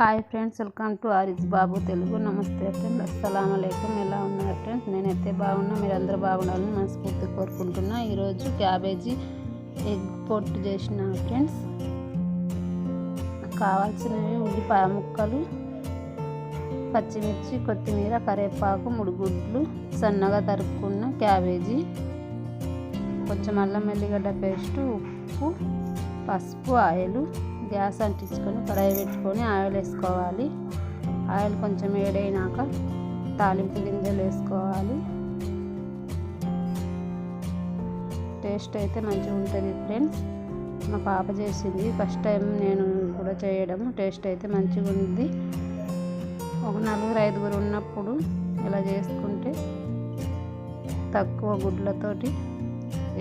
Hi friends welcome to Ariz Babu Telugu. నమస్తే friends అస్సలం అయికం ఎలా ఉన్నారు ఫ్రెండ్స్? నేనైతే బాగున్నా మీరు అందరూ బాగుండాలని మనస్ఫూర్తి కోరుకుంటున్నా. ఈరోజు క్యాబేజీ ఎగ్ పొట్టు చేసిన ఫ్రెండ్స్. కావాల్సినవి ఉల్లిపాయ ముక్కలు పచ్చిమిర్చి కొత్తిమీర కరివేపాకు మూడు గుడ్లు సన్నగా తరుక్కున్న క్యాబేజీ కొంచెం అల్లం వెల్లిగడ్డ పేస్ట్ ఉప్పు పసుపు ఆయిలు గ్యాస్ అంటించుకొని కడాయి పెట్టుకొని ఆయిల్ వేసుకోవాలి. ఆయిల్ కొంచెం వేడైనాక తాలింపు గింజలు వేసుకోవాలి. టేస్ట్ అయితే మంచిగా ఉంటుంది ఫ్రెండ్స్. మా పాప చేసింది. ఫస్ట్ టైం నేను కూడా చేయడం. టేస్ట్ అయితే మంచిగా ఉంది. ఒక నలుగురు ఐదుగురు ఉన్నప్పుడు ఇలా చేసుకుంటే తక్కువ గుడ్లతోటి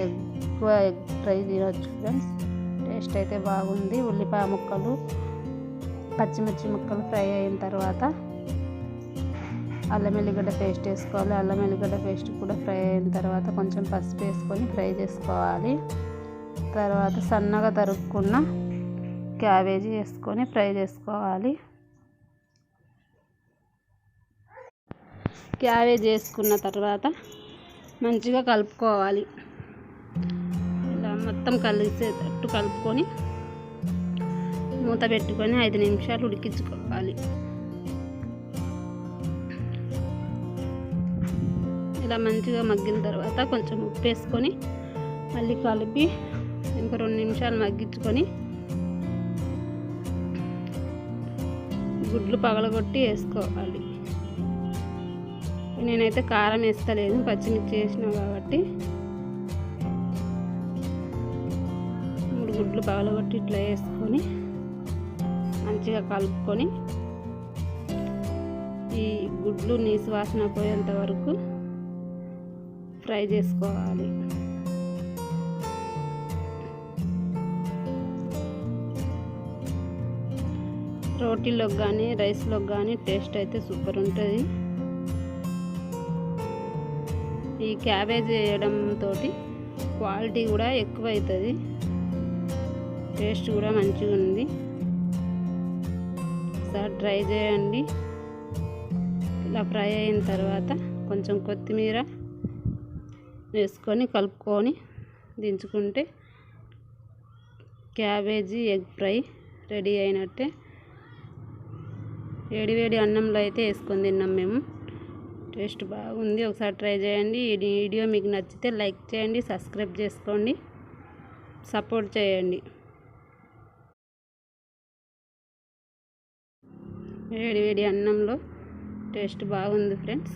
ఎక్కువ ఎగ్ ఫ్రై తినొచ్చు ఫ్రెండ్స్. టేస్ట్ అయితే బాగుంది. ఉల్లిపాయ ముక్కలు పచ్చిమిర్చి ముక్కలు ఫ్రై అయిన తర్వాత అల్లం ఎల్లిగడ్డ పేస్ట్ వేసుకోవాలి. అల్లం ఎల్లిగడ్డ పేస్ట్ కూడా ఫ్రై అయిన తర్వాత కొంచెం పసుపు వేసుకొని ఫ్రై చేసుకోవాలి. తర్వాత సన్నగా తరుక్కున్న క్యాబేజీ వేసుకొని ఫ్రై చేసుకోవాలి. క్యాబేజ్ వేసుకున్న తర్వాత మంచిగా కలుపుకోవాలి. మొత్తం కలిసేటట్టు కలుపుకొని మూత పెట్టుకొని ఐదు నిమిషాలు ఉడికించుకోవాలి. ఇలా మంచిగా మగ్గిన తర్వాత కొంచెం ఉప్పు వేసుకొని మళ్ళీ కలిపి ఇంకో రెండు నిమిషాలు మగ్గించుకొని గుడ్లు పగలగొట్టి వేసుకోవాలి. నేనైతే కారం వేస్తలేదు పచ్చిమిర్చి వేసినావు కాబట్టి. గుడ్లు పగలగొట్టి ఇట్లా వేసుకొని మంచిగా కలుపుకొని ఈ గుడ్లు నీసు వాసన పోయేంత వరకు ఫ్రై చేసుకోవాలి. రోటీలోకి కానీ రైస్లోకి కానీ టేస్ట్ అయితే సూపర్ ఉంటుంది. ఈ క్యాబేజ్ వేయడంతో క్వాలిటీ కూడా ఎక్కువ అవుతుంది టేస్ట్ కూడా మంచిగా ఉంది. ఒకసారి ట్రై చేయండి. ఇలా ఫ్రై అయిన తర్వాత కొంచెం కొత్తిమీర వేసుకొని కలుపుకొని దించుకుంటే క్యాబేజీ ఎగ్ ఫ్రై రెడీ అయినట్టే. వేడి వేడి అన్నంలో అయితే వేసుకొని తిన్నాం మేము. టేస్ట్ బాగుంది. ఒకసారి ట్రై చేయండి. ఈ వీడియో మీకు నచ్చితే లైక్ చేయండి సబ్స్క్రైబ్ చేసుకోండి సపోర్ట్ చేయండి. వేడి వేడి అన్నంలో టేస్ట్ బాగుంది ఫ్రెండ్స్.